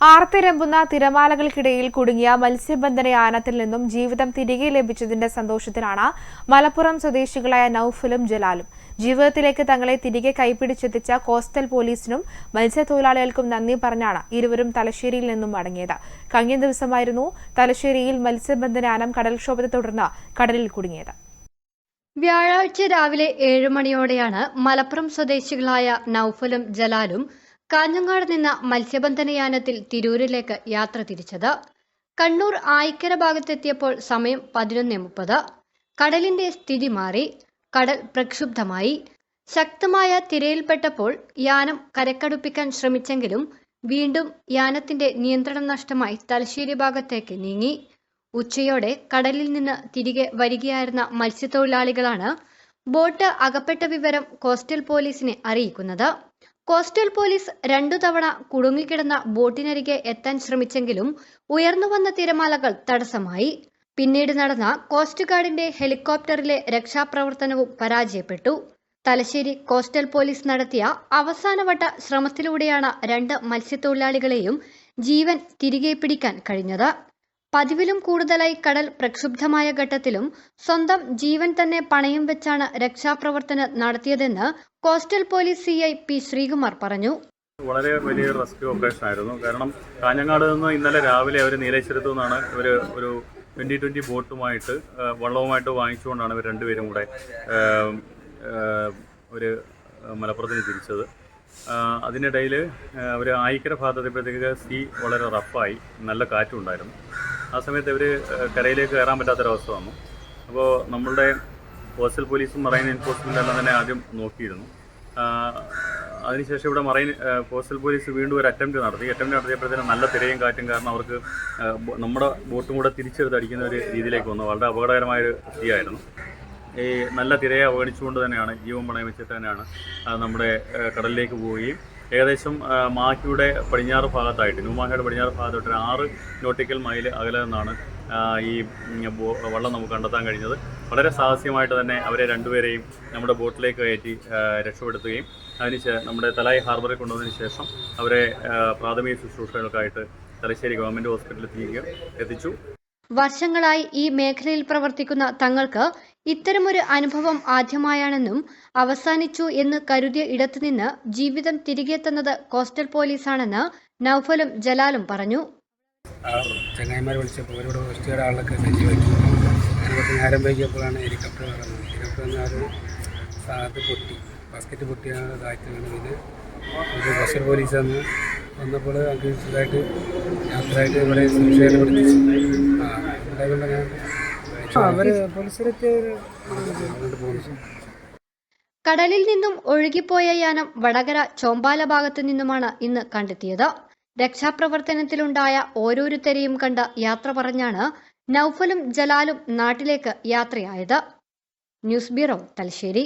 ആർത്തിരമ്പുന്ന തിരമാലകൾക്കിടയിൽ കുടുങ്ങിയ മത്സ്യബന്ധന യാനത്തിൽ നിന്നും ജീവിതം തിരികെ ലഭിച്ചതിന്റെ സന്തോഷത്തിലാണ് മലപ്പുറം സ്വദേശികളായ നൌഫലും ജലാലും. ജീവിതത്തിലേക്ക് തങ്ങളെ തിരികെ കൈപ്പിടിച്ചെത്തിച്ച കോസ്റ്റൽ പോലീസിനും മത്സ്യത്തൊഴിലാളികൾക്കും നന്ദി പറഞ്ഞാണ് ഇരുവരും തലശ്ശേരിയിൽ നിന്നും മടങ്ങിയത്. കഴിഞ്ഞ ദിവസമായിരുന്നു തലശ്ശേരിയിൽ മത്സ്യബന്ധന യാനം കടൽക്ഷോഭത്തെ തുടർന്ന് കടലിൽ കുടുങ്ങിയത്. വ്യാഴാഴ്ച രാവിലെ ഏഴ് മണിയോടെയാണ് മലപ്പുറം സ്വദേശികളായ നൌഫലും ജലാലും കാഞ്ഞങ്ങാട് നിന്ന് മത്സ്യബന്ധനയാനത്തിൽ തിരൂരിലേക്ക് യാത്ര തിരിച്ചത്. കണ്ണൂർ ആയിക്കര ഭാഗത്തെത്തിയപ്പോൾ സമയം പതിനൊന്ന് മുപ്പത്. കടലിന്റെ സ്ഥിതി മാറി. കടൽ പ്രക്ഷുബ്ധമായി. ശക്തമായ തിരയിൽപ്പെട്ടപ്പോൾ യാനം കരക്കടുപ്പിക്കാൻ ശ്രമിച്ചെങ്കിലും വീണ്ടും യാനത്തിന്റെ നിയന്ത്രണം നഷ്ടമായി തലശ്ശേരി ഭാഗത്തേക്ക് നീങ്ങി. ഉച്ചയോടെ കടലിൽ നിന്ന് തിരികെ വരികയായിരുന്ന മത്സ്യത്തൊഴിലാളികളാണ് ബോട്ട് അകപ്പെട്ട വിവരം കോസ്റ്റൽ പോലീസിനെ അറിയിക്കുന്നത്. കോസ്റ്റൽ പോലീസ് രണ്ടു തവണ കുടുങ്ങിക്കിടന്ന ബോട്ടിനരികെ എത്താൻ ശ്രമിച്ചെങ്കിലും ഉയർന്നുവന്ന തിരമാലകൾ തടസ്സമായി. പിന്നീട് നടന്ന കോസ്റ്റ് ഗാർഡിന്റെ ഹെലികോപ്റ്ററിലെ രക്ഷാപ്രവർത്തനവും പരാജയപ്പെട്ടു. തലശ്ശേരി കോസ്റ്റൽ പോലീസ് നടത്തിയ അവസാനവട്ട ശ്രമത്തിലൂടെയാണ് രണ്ട് മത്സ്യത്തൊഴിലാളികളെയും ജീവൻ തിരികെ പിടിക്കാൻ കഴിഞ്ഞത്. പതിവിലും കൂടുതലായി കടൽ പ്രക്ഷുബ്ധമായ ഘട്ടത്തിലും സ്വന്തം ജീവൻ തന്നെ പണയം വെച്ചാണ് രക്ഷാപ്രവർത്തനം നടത്തിയതെന്ന് coastal police C I P Sreekumar പറഞ്ഞു. വളരെ വലിയ റെസ്ക്യൂ ഓപ്പറേഷൻ ആയിരുന്നു. കാരണം കാഞ്ഞങ്ങാട് നിന്ന് ഇന്നലെ രാവിലെ അവർ നീലേശ്വരത്ത് നിന്നാണ് ഇവർ ഒരു ട്വന്റി ട്വന്റി ബോട്ടുമായിട്ട് വള്ളവുമായിട്ട് വാങ്ങിച്ചുകൊണ്ടാണ് ഇവർ രണ്ടുപേരും കൂടെ ഒരു മലപ്പുറത്തിന് തിരിച്ചത്. അതിനിടയിൽ അവർ ആയിക്കര ഭാഗത്തെത്തിയപ്പോഴത്തേക്ക് സീ വളരെ റഫായി നല്ല കാറ്റുണ്ടായിരുന്നു. ആ സമയത്ത് ഇവർ കരയിലേക്ക് കയറാൻ പറ്റാത്തൊരവസ്ഥ വന്നു. അപ്പോൾ നമ്മളുടെ കോസ്റ്റൽ പോലീസും മറൈൻ എൻഫോഴ്സ്മെന്റ് എല്ലാം തന്നെ ആദ്യം നോക്കിയിരുന്നു. അതിനുശേഷം ഇവിടെ മറൈൻ കോസ്റ്റൽ പോലീസ് വീണ്ടും ഒരു അറ്റംപ്റ്റ് നടത്തി. അറ്റംപ്റ്റ് നടത്തിയപ്പോഴത്തേനും നല്ല തിരയും കാറ്റും കാരണം അവർക്ക് നമ്മുടെ ബോട്ടും കൂടെ തിരിച്ചെടുത്ത് അടിക്കുന്ന ഒരു രീതിയിലേക്ക് വന്നു. വളരെ അപകടകരമായൊരു സ്ഥിതിയായിരുന്നു. ഈ നല്ല തിരയെ അവഗണിച്ചുകൊണ്ട് തന്നെയാണ് ജീവൻ പണയം വെച്ചിട്ട് തന്നെയാണ് നമ്മുടെ കടലിലേക്ക് പോവുകയും ഏകദേശം മാഹിയുടെ പടിഞ്ഞാറ് ഭാഗത്തായിട്ട് ന്യൂമാഹയുടെ പടിഞ്ഞാറ് ഭാഗത്തായിട്ട് ഒരു ആറ് നോട്ടിക്കൽ മൈൽ അകലെ നിന്നാണ് ഈ വള്ളം നമുക്ക് കണ്ടെത്താൻ കഴിഞ്ഞത്. വളരെ സാഹസ്യമായിട്ട് തന്നെ അവരെ രണ്ടുപേരെയും നമ്മുടെ ബോട്ടിലേക്ക് കയറ്റി രക്ഷപ്പെടുത്തുകയും അതിന് ശേ- നമ്മുടെ തലായി ഹാർബറിൽ കൊണ്ടുവന്നതിന് ശേഷം അവരെ പ്രാഥമിക ശുശ്രൂഷകൾക്കായിട്ട് തലശ്ശേരി ഗവൺമെന്റ് ഹോസ്പിറ്റലിൽ എത്തിക്കുക എത്തിച്ചു. വർഷങ്ങളായി ഈ മേഖലയിൽ പ്രവർത്തിക്കുന്ന തങ്ങൾക്ക് ഇത്തരമൊരു അനുഭവം ആദ്യമായാണെന്നും അവസാനിച്ചു എന്ന് കരുതിയ ഇടത്തുനിന്ന് ജീവിതം തിരികെ തന്നത് കോസ്റ്റൽ പോലീസാണെന്ന് നൌഫലും ജലാലും പറഞ്ഞു. ചങ്ങായിമാർ വിളിച്ചപ്പോൾ അവരോട് സജീവാക്കി. അതിനകത്ത് നേരം വൈകിയപ്പോഴാണ് ഹെലികോപ്റ്റർ വരുന്നത് ഹെലികോപ്റ്റർ പൊട്ടി ഒരു പോലീസ് വന്ന് വന്നപ്പോൾ അത് സുഖമായിട്ട് യാത്രയായിട്ട് ഇവിടെ സുരക്ഷയിൽ പിടിച്ചു ആ ഉണ്ടായതുകൊണ്ട് ഞാൻ കടലിൽ നിന്നും ഒഴുകിപ്പോയ യാനം വടകര ചോമ്പാല ഭാഗത്തു നിന്നുമാണ് ഇന്ന് കണ്ടെത്തിയത്. രക്ഷാപ്രവർത്തനത്തിലുണ്ടായ ഓരോരുത്തരെയും കണ്ട യാത്ര പറഞ്ഞാണ് നൌഫലും ജലാലും നാട്ടിലേക്ക് യാത്രയായത്. News bureau Thalassery.